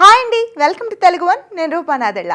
Hi అండి welcome to Telugu one నేను రూపానాదెళ్ళ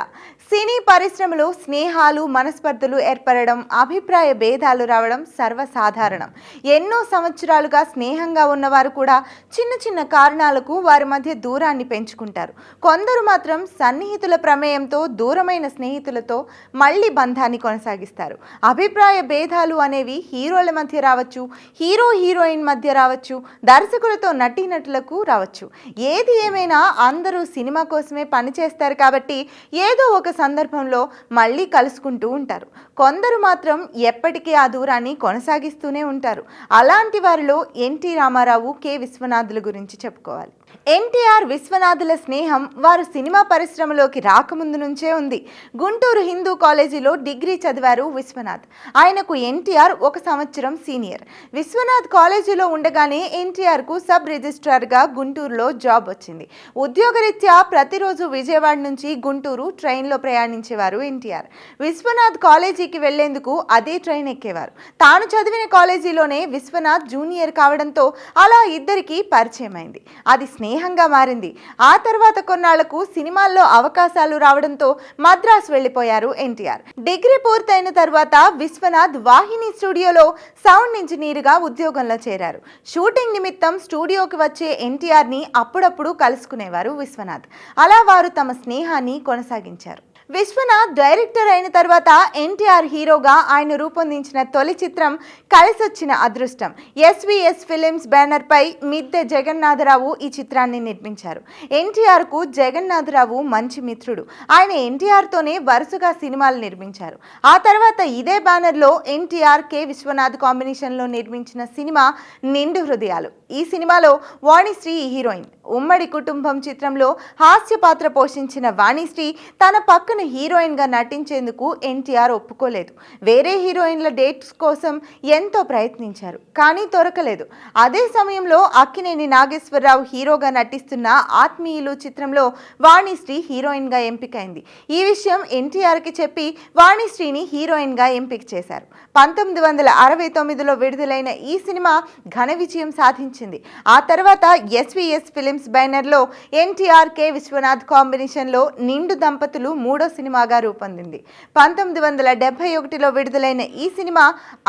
సినీ పరిశ్రమలో స్నేహాలు మనస్పర్ధలు ఏర్పడడం అభిప్రాయ భేదాలు రావడం సర్వసాధారణం. ఎన్నో సంవత్సరాలుగా స్నేహంగా ఉన్నవారు కూడా చిన్న చిన్న కారణాలకు వారి మధ్య దూరాన్ని పెంచుకుంటారు. కొందరు మాత్రం సన్నిహితుల ప్రమేయంతో దూరమైన స్నేహితులతో మళ్ళీ బంధాన్ని కొనసాగిస్తారు. అభిప్రాయ భేదాలు అనేవి హీరోల మధ్య రావచ్చు హీరో హీరోయిన్ మధ్య రావచ్చు దర్శకులతో నటీనటులకు రావచ్చు. ఏది ఏమైనా అందరూ సినిమా కోసమే పనిచేస్తారు కాబట్టి ఏదో ఒక సందర్భంలో మళ్ళీ కలుసుకుంటూ ఉంటారు. కొందరు మాత్రం ఎప్పటికీ ఆ దూరాన్ని కొనసాగిస్తూనే ఉంటారు. అలాంటి వారిలో ఎన్టీ రామారావు కె. విశ్వనాథుల గురించి చెప్పుకోవాలి. ఎన్టీఆర్ విశ్వనాథుల స్నేహం వారు సినిమా పరిశ్రమలోకి రాకముందు నుంచే ఉంది. గుంటూరు హిందూ కాలేజీలో డిగ్రీ చదివారు విశ్వనాథ్. ఆయనకు ఎన్టీఆర్ ఒక సంవత్సరం సీనియర్. విశ్వనాథ్ కాలేజీలో ఉండగానే ఎన్టీఆర్కు సబ్ రిజిస్ట్రార్గా గుంటూరులో జాబ్ వచ్చింది. ఉద్యోగరీత్యా ప్రతిరోజు విజయవాడ నుంచి గుంటూరు ట్రైన్లో ప్రయాణించేవారు ఎన్టీఆర్. విశ్వనాథ్ కాలేజీకి వెళ్ళేందుకు అదే ట్రైన్ ఎక్కేవారు. తాను చదివిన కాలేజీలోనే విశ్వనాథ్ జూనియర్ కావడంతో అలా ఇద్దరికి పరిచయమైంది. అది స్నేహంగా మారింది. ఆ తర్వాత కొన్నాళ్ళకు సినిమాల్లో అవకాశాలు రావడంతో మద్రాసు వెళ్ళిపోయారు ఎన్టీఆర్. డిగ్రీ పూర్తయిన తర్వాత విశ్వనాథ్ వాహిని స్టూడియోలో సౌండ్ ఇంజనీర్గా ఉద్యోగంలో చేరారు. షూటింగ్ నిమిత్తం స్టూడియోకి వచ్చే ఎన్టీఆర్ని అప్పుడప్పుడు కలుసుకునేవారు విశ్వనాథ్. అలా వారు తమ స్నేహాన్ని కొనసాగించారు. విశ్వనాథ్ డైరెక్టర్ అయిన తర్వాత ఎన్టీఆర్ హీరోగా ఆయన రూపొందించిన తొలి చిత్రం కలిసొచ్చిన అదృష్టం. ఎస్విఎస్ ఫిలిమ్స్ బ్యానర్పై మిద్దె జగన్నాథరావు ఈ చిత్రాన్ని నిర్మించారు. ఎన్టీఆర్కు జగన్నాథరావు మంచి మిత్రుడు. ఆయన ఎన్టీఆర్తోనే వరుసగా సినిమాలు నిర్మించారు. ఆ తర్వాత ఇదే బ్యానర్లో ఎన్టీఆర్ కె విశ్వనాథ్ కాంబినేషన్లో నిర్మించిన సినిమా నిండు హృదయాలు. ఈ సినిమాలో వాణిశ్రీ హీరోయిన్ ఉమ్మడి కుటుంబం చిత్రంలో హాస్య పాత్ర పోషించిన వాణిశ్రీ తన పక్కన హీరోయిన్గా నటించేందుకు ఎన్టీఆర్ ఒప్పుకోలేదు. వేరే హీరోయిన్ల డేట్స్ కోసం ఎంతో ప్రయత్నించారు కానీ దొరకలేదు. అదే సమయంలో అక్కినేని నాగేశ్వరరావు హీరోగా నటిస్తున్న ఆత్మీయులు చిత్రంలో వాణిశ్రీ హీరోయిన్గా ఎంపికైంది. ఈ విషయం ఎన్టీఆర్కి చెప్పి వాణిశ్రీని హీరోయిన్గా ఎంపిక చేశారు. పంతొమ్మిది వందల అరవై తొమ్మిదిలో విడుదలైన ఈ సినిమా ఘన విజయం సాధించింది. ఆ తర్వాత ఎస్విఎస్ ఫిలిమ్స్ బ్యానర్లో ఎన్టీఆర్ కె విశ్వనాథ్ కాంబినేషన్లో నిండు దంపతులు మూడో సినిమాగా రూపొందింది. పంతొమ్మిది వందల డెబ్బై ఒకటిలో విడుదలైన ఈ సినిమా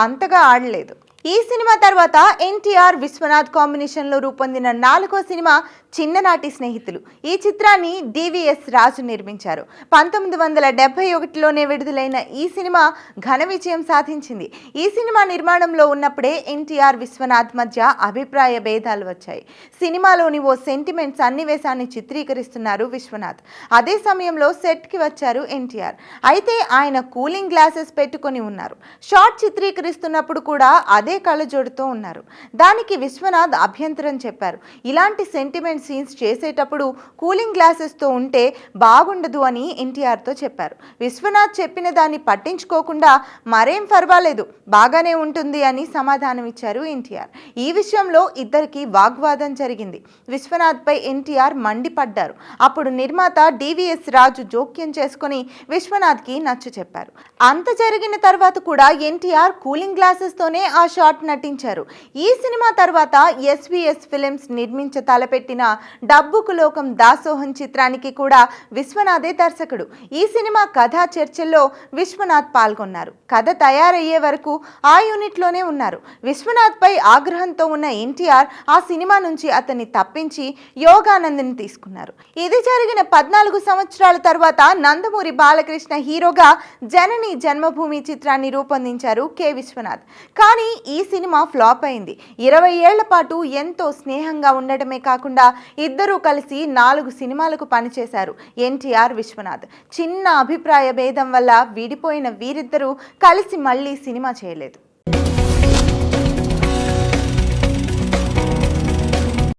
అంతగా ఆడలేదు. ఈ సినిమా తర్వాత ఎన్టీఆర్ విశ్వనాథ్ కాంబినేషన్లో రూపొందిన నాలుగో సినిమా చిన్ననాటి స్నేహితులు. ఈ చిత్రాన్ని డివిఎస్ రాజు నిర్మించారు. పంతొమ్మిది వందల డెబ్బై ఒకటిలోనే విడుదలైన ఈ సినిమా ఘన విజయం సాధించింది. ఈ సినిమా నిర్మాణంలో ఉన్నప్పుడే ఎన్టీఆర్ విశ్వనాథ్ మధ్య అభిప్రాయ భేదాలు వచ్చాయి. సినిమాలోని ఓ సెంటిమెంట్ సన్నివేశాన్ని చిత్రీకరిస్తున్నారు విశ్వనాథ్. అదే సమయంలో సెట్కి వచ్చారు ఎన్టీఆర్. అయితే ఆయన కూలింగ్ గ్లాసెస్ పెట్టుకొని ఉన్నారు. షార్ట్ చిత్రీకరిస్తున్నప్పుడు కూడా అదే కళ్ళజోడుతో ఉన్నారు. దానికి విశ్వనాథ్ అభ్యంతరం చెప్పారు. ఇలాంటి సెంటిమెంట్ సీన్స్ చేసేటప్పుడు కూలింగ్ గ్లాసెస్తో ఉంటే బాగుండదు అని ఎన్టీఆర్తో చెప్పారు. విశ్వనాథ్ చెప్పిన దాన్ని పట్టించుకోకుండా మరేం పర్వాలేదు బాగానే ఉంటుంది అని సమాధానం ఇచ్చారు ఎన్టీఆర్ ఈ విషయంలో ఇద్దరికి వాగ్వాదం జరిగింది. విశ్వనాథ్పై ఎన్టీఆర్ మండిపడ్డారు. అప్పుడు నిర్మాత డివిఎస్ రాజు జోక్యం చేసుకుని విశ్వనాథ్కి నచ్చ చెప్పారు. అంత జరిగిన తర్వాత కూడా ఎన్టీఆర్ కూలింగ్ గ్లాసెస్తోనే ఆ షాట్ నటించారు. ఈ సినిమా తర్వాత ఎస్విఎస్ ఫిలిమ్స్ నిర్మించ తలపెట్టిన డబ్బుకు లోకం దాసోహం చిత్రానికి కూడా విశ్వనాథే దర్శకుడు. ఈ సినిమా కథా చర్చల్లో విశ్వనాథ్ పాల్గొన్నారు. కథ తయారయ్యే వరకు ఆ యూనిట్లోనే ఉన్నారు. విశ్వనాథ్పై ఆగ్రహంతో ఉన్న ఎన్టీఆర్ ఆ సినిమా నుంచి అతన్ని తప్పించి యోగానందని తీసుకున్నారు. ఇది జరిగిన పద్నాలుగు సంవత్సరాల తర్వాత నందమూరి బాలకృష్ణ హీరోగా జనని జన్మభూమి చిత్రాన్ని రూపొందించారు కె విశ్వనాథ్. కానీ ఈ ఈ సినిమా ఫ్లాప్ అయింది. ఇరవై ఏళ్ళ పాటు ఎంతో స్నేహంగా ఉండటమే కాకుండా ఇద్దరూ కలిసి నాలుగు సినిమాలకు పనిచేశారు. ఎన్టీఆర్ విశ్వనాథ్. చిన్న అభిప్రాయ భేదం వల్ల విడిపోయిన వీరిద్దరూ కలిసి మళ్ళీ సినిమా చేయలేదు.